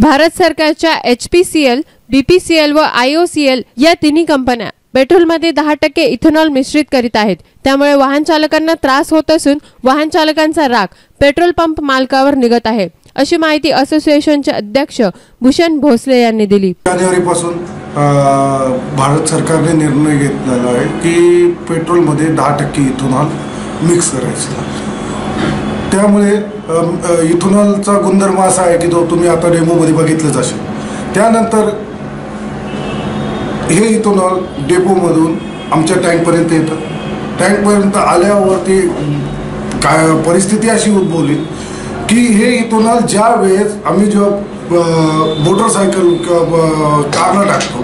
भारत सरकारच्या H P C L B P C L व I O C L या तिन्ही कंपन्या पेट्रोलमध्ये दहा टक्के इथेनॉल मिश्रित करीत आहेत. त्यामुळे वाहन चालकांना त्रास होत असून वाहन चालकांचा राग पेट्रोल पंप मालकावर निघत आहे अशी माहिती असोसिएशनचे अध्यक्ष भूषण भोसले यांनी दिली. जानेवारीपासून भारत सरकारने निर्णय घेतलेला आहे की पेट्रोलमध्ये दहा टक्के इथेनॉल मिक्स करायचं. त्यामुळे इथोनॉलचा इथेनॉलचा गुणधर्म असा आहे की तो तुम्ही आता डेमोमध्ये बघितलंच असेल. त्यानंतर हे इथेनॉल डेपोमधून आमच्या टँकपर्यंत येतं. टँकपर्यंत आल्यावरती काय परिस्थिती अशी उद्भवली की हे इथेनॉल ज्या वेळेस आम्ही जेव्हा मोटरसायकल किंवा कारला टाकतो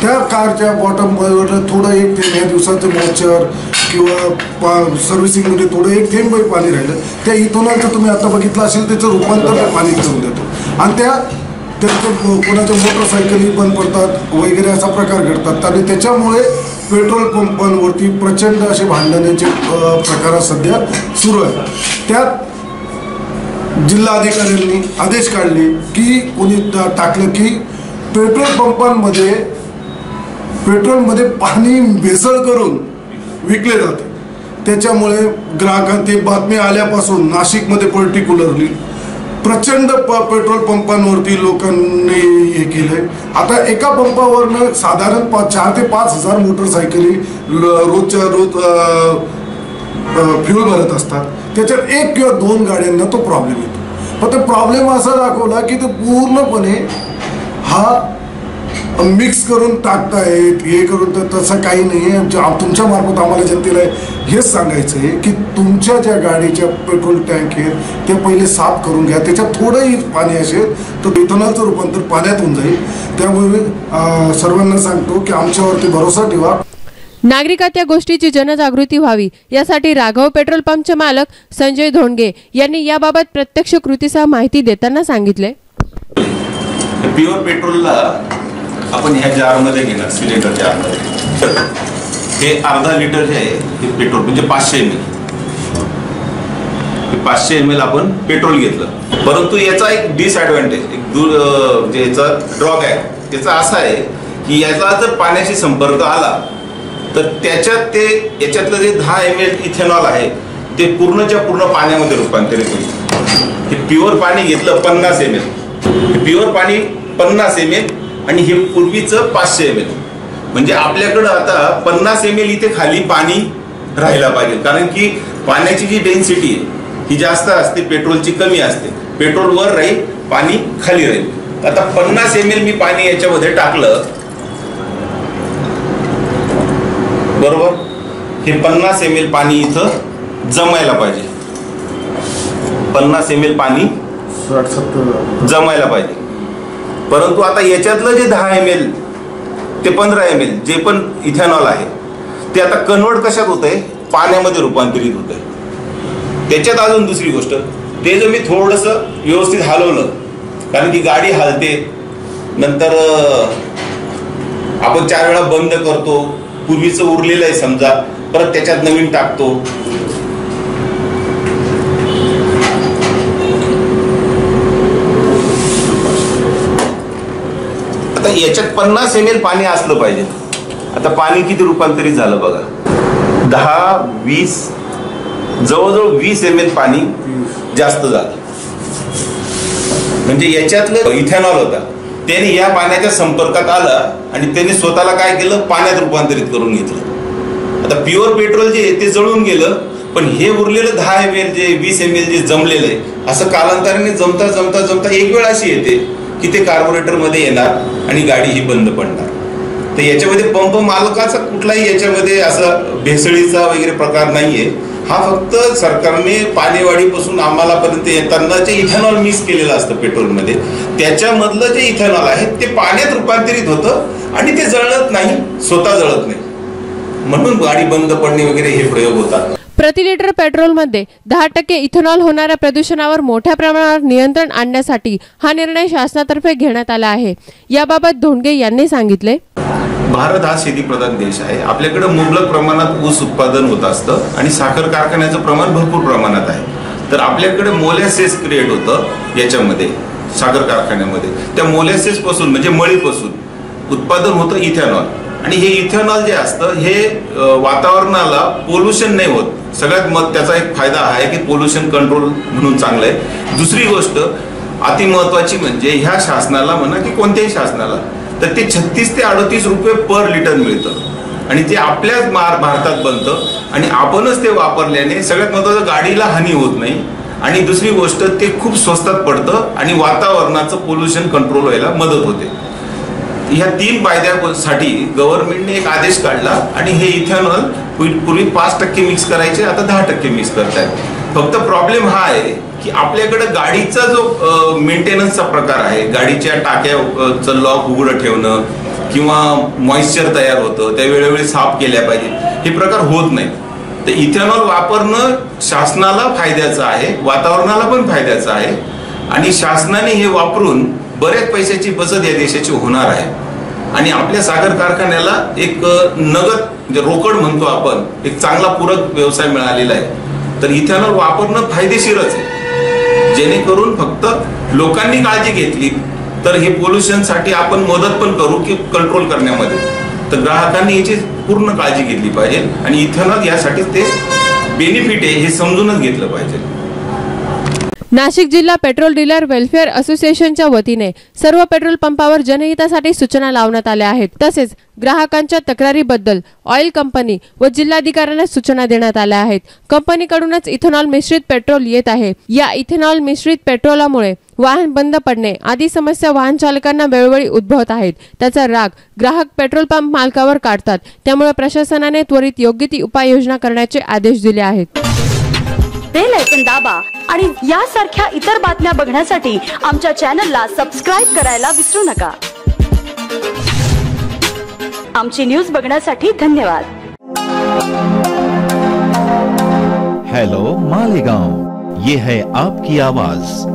त्या कारच्या बॉटमवर थोडं एक ते दिवसाचं मॉइश्चर किंवा पा सर्व्हिसिंगमध्ये थोडं एक थेंब पाणी राहिलं. त्या इथोनॉलचं तुम्ही आता बघितलं असेल त्याचं रूपांतर पाणी करून देतो. आणि त्या त्यांचं कोणाच्या मोटरसायकली बंद पडतात वगैरे असा प्रकार घडतात. आणि त्याच्यामुळे पेट्रोल पंपांवरती प्रचंड असे भांडण्याचे प्रकार सध्या सुरू आहेत. त्यात जिल्हा अधिकाऱ्यांनी आदेश काढले की कोणी टाकलं की पेट्रोल पंपांमध्ये पेट्रोलमध्ये पाणी भेसळ करून विकले जाते. त्याच्यामुळे ग्राहकांची बातमी आल्यापासून नाशिकमध्ये पर्टिक्युलरली प्रचंड प पेट्रोल पंपांवरती लोकांनी हे केलंय. आता एका पंपावरनं साधारण पा चार ते पाच हजार मोटरसायकली रोजच्या रोज फ्युल भरत असतात. त्याच्यात एक किंवा दोन गाड्यांना तो प्रॉब्लेम येतो. फक्त प्रॉब्लेम असा दाखवला की तो पूर्णपणे हा मिक्स करून टाकतायत हे करून तर तसं काही नाही आहे तुमच्या मार्फत आम्हाला जनतेला हेच सांगायचं आहे की तुमच्या ज्या गाडीच्या पेट्रोल टँक आहेत ते पहिले साफ करून घ्या. त्याच्यात थोडंही पाणी असेल तर इथेनॉलचं रूपांतर पाण्यात होऊन जाईल. त्यामुळे सर्वांना सांगतो की आमच्यावरती भरोसा ठेवा. नागरिकात या गोष्टीची जनजागृती व्हावी. यासाठी राघव पेट्रोल पंपचे मालक संजय धोंडगे यांनी याबाबत प्रत्यक्ष कृतीसह माहिती देताना सांगितले. प्युअर पेट्रोलला आपण ह्या जारमध्ये घेणार सिलेंडर जारमध्ये हे अर्धा लिटर जे आहे हे पेट्रोल म्हणजे पाचशे एम एल पाचशे एम एल आपण पेट्रोल घेतलं. परंतु याचा एक डिसएडव्हान्टेज एक दूर म्हणजे याचा ड्रॉबॅक आहे. त्याचा असा आहे की याचा जर पाण्याशी संपर्क आला तर त्याच्यात ते याच्यातलं जे दहा एम एल इथेनॉल आहे ते पूर्णच्या पूर्ण पाण्यामध्ये रूपांतरित होईल. हे प्युअर पाणी घेतलं पन्नास एम एल प्युअर पाणी पन्नास एम एल आणि हे पूर्वीचं पाचशे एम एल म्हणजे आपल्याकडं आता पन्नास एम एल इथे खाली पाणी राहायला पाहिजे. कारण की पाण्याची जी डेन्सिटी आहे ही जास्त असते पेट्रोलची कमी असते. पेट्रोल वर राहील पाणी खाली राहील. आता पन्नास एम एल मी पाणी याच्यामध्ये टाकलं. बरोबर? हे पन्नास एम एल पाणी इथं जमायला पाहिजे. पन्नास एम एल पाणी जमायला पाहिजे. परंतु आता याच्यातलं जे दहा एम एल ते पंधरा एम एल जे पण इथेनॉल आहे ते आता कन्वर्ट कशात होत आहे पाण्यामध्ये रूपांतरित होत आहे त्याच्यात अजून दुसरी गोष्ट ते जर मी थोडंसं व्यवस्थित हलवलं कारण की गाडी हलते नंतर आपण चार वेळा बंद करतो पूर्वीचं उरलेलं आहे समजा परत त्याच्यात नवीन टाकतो आता याच्यात पन्नास एम एल पाणी असलं पाहिजे. आता पाणी किती रूपांतरित झालं बघा. दहा वीस जवळजवळ वीस एम एल पाणी जास्त झालं. म्हणजे याच्यातलं इथेनॉल होता. त्याने या पाण्याच्या संपर्कात आला आणि त्याने स्वतःला काय केलं? पाण्यात रूपांतरित करून घेतलं. आता प्युअर पेट्रोल जे आहे ते जळून गेलं पण हे उरलेलं दहा एम एल जे वीस एम एल जे जमलेलं आहे असं कालांतराने जमता जमता जमता एक वेळ अशी येते. की ते कार्बोरेटरमध्ये येणार आणि गाडी ही बंद पडणार. तर याच्यामध्ये पंप मालकाचा कुठलाही याच्यामध्ये असा भेसळीचा वगैरे प्रकार नाहीये. हा फक्त सरकारने पाणीवाडीपासून आम्हाला पर्यंत येताना जे इथेनॉल मिक्स केलेलं असतं पेट्रोलमध्ये त्याच्यामधलं जे इथेनॉल आहे ते पाण्यात रूपांतरित होतं आणि ते जळत नाही स्वतः जळत नाही. म्हणून गाडी बंद पडणे वगैरे हे प्रयोग होतात. प्रति लिटर पेट्रोलमध्ये दहा टक्के इथेनॉल होणाऱ्या प्रदूषणावर मोठ्या प्रमाणावर नियंत्रण आणण्यासाठी हा निर्णय शासनातर्फे घेण्यात आला आहे. याबाबत धोंडगे यांनी सांगितले. भारत हा शेतीप्रधान देश आहे. आपल्याकडे मुबलक प्रमाणात ऊस उत्पादन होत असतं आणि साखर कारखान्याचं प्रमाण भरपूर प्रमाणात आहे. तर आपल्याकडे मोलॅसेस क्रिएट होतं याच्यामध्ये साखर कारखान्यामध्ये. त्या मोलॅसेस पासून म्हणजे मळीपासून उत्पादन होतं इथेनॉल. आणि हे इथेनॉल जे असतं हे वातावरणाला पोल्युशन नाही होत. सगळ्यात मग त्याचा एक फायदा आहे की पोल्युशन कंट्रोल म्हणून चांगलं आहे. दुसरी गोष्ट अति महत्वाची म्हणजे ह्या शासनाला म्हणा की कोणत्याही शासनाला तर ते छत्तीस ते अडतीस रुपये पर लिटर मिळतं. आणि ते आपल्याच मार भारतात बनतं. आणि आपणच ते वापरल्याने सगळ्यात महत्वाचं गाडीला हानी होत नाही. आणि दुसरी गोष्ट ते खूप स्वस्तात पडतं आणि वातावरणाचं पोल्युशन कंट्रोल व्हायला मदत होते. ह्या तीन कायद्यासाठी गव्हर्नमेंटने एक आदेश काढला आणि हे इथेनॉल पूर्वी पूर्वी पाच टक्के मिक्स करायचे आता दहा टक्के मिक्स करतायत. फक्त प्रॉब्लेम हा आहे की आपल्याकडे गाडीचा जो मेंटेनन्सचा प्रकार आहे गाडीच्या टाक्याचं लॉक उघडं ठेवणं किंवा मॉइश्चर तयार होतं त्या वेळोवेळी साफ केल्या पाहिजे हे प्रकार होत नाही तर इथेनॉल वापरणं शासनाला फायद्याचं आहे वातावरणाला पण फायद्याचं आहे. आणि शासनाने हे वापरून बऱ्याच पैशाची बचत या देशाची होणार आहे. आणि आपल्या साखर कारखान्याला एक नगद म्हणजे रोकड म्हणतो आपण एक चांगला पूरक व्यवसाय मिळालेला आहे. तर इथेनॉल वापरणं फायदेशीरच आहे. जेणेकरून फक्त लोकांनी काळजी घेतली तर हे पोल्युशनसाठी आपण मदत पण करू की कंट्रोल करण्यामध्ये. तर ग्राहकांनी याची पूर्ण काळजी घेतली पाहिजे आणि इथेनॉल यासाठी ते बेनिफिट आहे हे समजूनच घेतलं पाहिजे. नाशिक जिल्हा पेट्रोल डीलर वेलफेअर असोसिएशनच्या वतीने सर्व पेट्रोल पंपावर जनहितासाठी सूचना लावण्यात आल्या आहेत. तसेच ग्राहकांच्या तक्रारीबद्दल ऑइल कंपनी व जिल्हाधिकाऱ्यांना सूचना देण्यात आल्या आहेत. कंपनीकडूनच इथेनॉल मिश्रित पेट्रोल येत आहे. या इथेनॉल मिश्रित पेट्रोलामुळे वाहन बंद पडणे आदी समस्या वाहन चालकांना वेळोवेळी उद्भवत आहेत. त्याचा राग ग्राहक पेट्रोल पंप मालकावर काढतात. त्यामुळे प्रशासनाने त्वरित योग्य ती उपाययोजना करण्याचे आदेश दिले आहेत. बेल ऐकन दाबा आणि यासारख्या इतर बातम्या बघण्यासाठी आमच्या चॅनलला सबस्क्राईब करायला विसरू नका. आमची न्यूज बघण्यासाठी धन्यवाद. हेलो मालेगांव. ये है आपकी आवाज.